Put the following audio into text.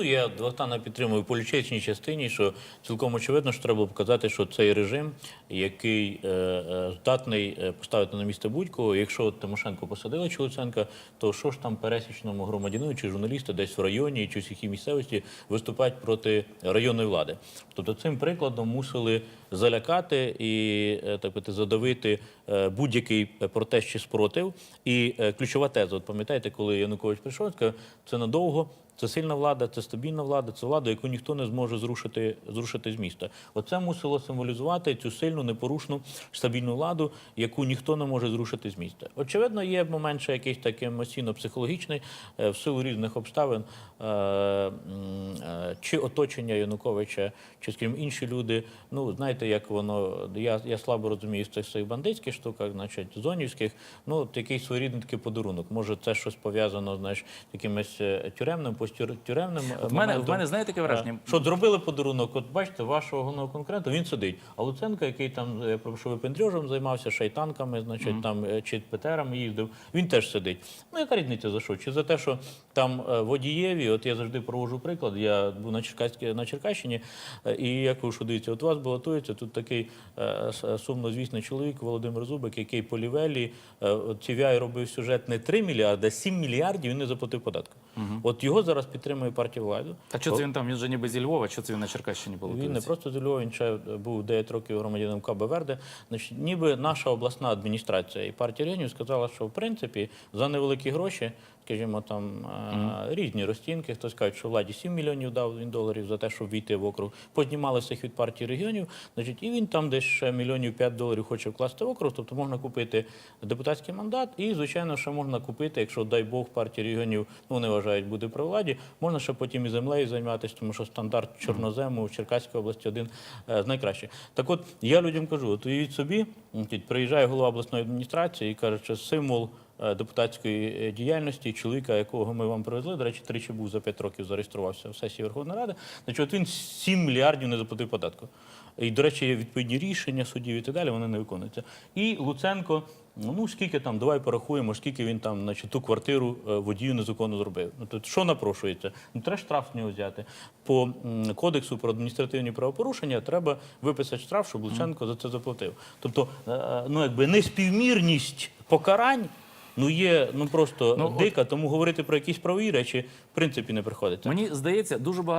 Ну, Я Богдана підтримую в частині, що цілком очевидно, що треба показати, що цей режим, який е, е, здатний е, поставити на місце будь-кого, якщо Тимошенко посадила чи то що ж там пересічному громадянину чи журналісту десь в районі чи в сільській місцевості виступають проти районної влади? Тобто цим прикладом мусили залякати і так би, задавити будь-який протест чи спротив. І ключова теза, пам'ятаєте, коли Янукович прийшов, це надовго. Це сильна влада, це стабільна влада, це влада, яку ніхто не зможе зрушити, зрушити з міста. Оце мусило символізувати цю сильну, непорушну, стабільну владу, яку ніхто не може зрушити з міста. Очевидно, є момент ще якийсь такий емоційно-психологічний е, в силу різних обставин, е, е, чи оточення Януковича, чи, скажімо, інші люди. Ну, знаєте, як воно, я, я слабо розумію з цих своїх бандитських штуках, значить, зонівських, ну, от якийсь своєрідний такий подарунок. Може, це щось пов'язано, знаєш, якимось е, тюремним, посттюремним е, В мене, в мене знаєте таке враження? Що зробили подарунок, от бачите, вашого головного конкурента, він сидить. А Луценко, який там, я прошу, випендрежем займався, шайтанками, значить, там, е, чи ПТРами їздив, він теж сидить. Ну, яка різниця за що? Чи за те, що там е, водієві, от я завжди проводжу приклад, я був на, Черкаській, на Черкащині, е, і я кажу, що дивіться, от вас балотується тут такий е, с- сумнозвісний чоловік Володимир Зубик, який по Лівелі, е, от TVI робив сюжет не 3 мільярди, а 7 мільярдів, він не заплатив податку. От його зараз підтримує партія влади. А що це він там? Він же ніби зі Львова, що це він на Черкащині Він не просто зі Львова, він ще був 9 років громадянином КБ Верде. Значить, ніби наша обласна адміністрація і партія регіонів сказала, що в принципі за невеликі гроші, скажімо, там е, різні розцінки. Хтось каже, що владі 7 мільйонів дав він доларів за те, щоб війти в округ. Познімалися їх від партії регіонів. Значить, і він там десь ще мільйонів 5 доларів хоче вкласти в округ. Тобто можна купити депутатський мандат, і звичайно, ще можна купити, якщо дай Бог партії регіонів ну вони вважають буде при владі. Можна ще потім і землею займатися, тому що стандарт чорнозему в Черкаській області один е, з найкращих. Так от я людям кажу: от уявіть собі, приїжджає голова обласної адміністрації і каже, що символ. Е, Депутатської е, діяльності чоловіка, якого ми вам привезли, до речі, тричі був за 5 років зареєструвався в сесії Верховної Ради. Значить, от він 7 мільярдів не заплатив податку. І, до речі, є відповідні рішення судів і так далі, вони не виконуються. І Луценко, ну скільки там, давай порахуємо, скільки він там, значить, ту квартиру е, водію незаконно зробив. Ну то що напрошується? Ну треба штраф з нього взяти. По кодексу про адміністративні правопорушення треба виписати штраф, щоб Луценко за це заплатив. Тобто, ну якби неспівмірність покарань. Ну є ну просто Ну, от- дика, тому говорити про якісь правові речі в принципі не приходиться. Мені здається, дуже багато.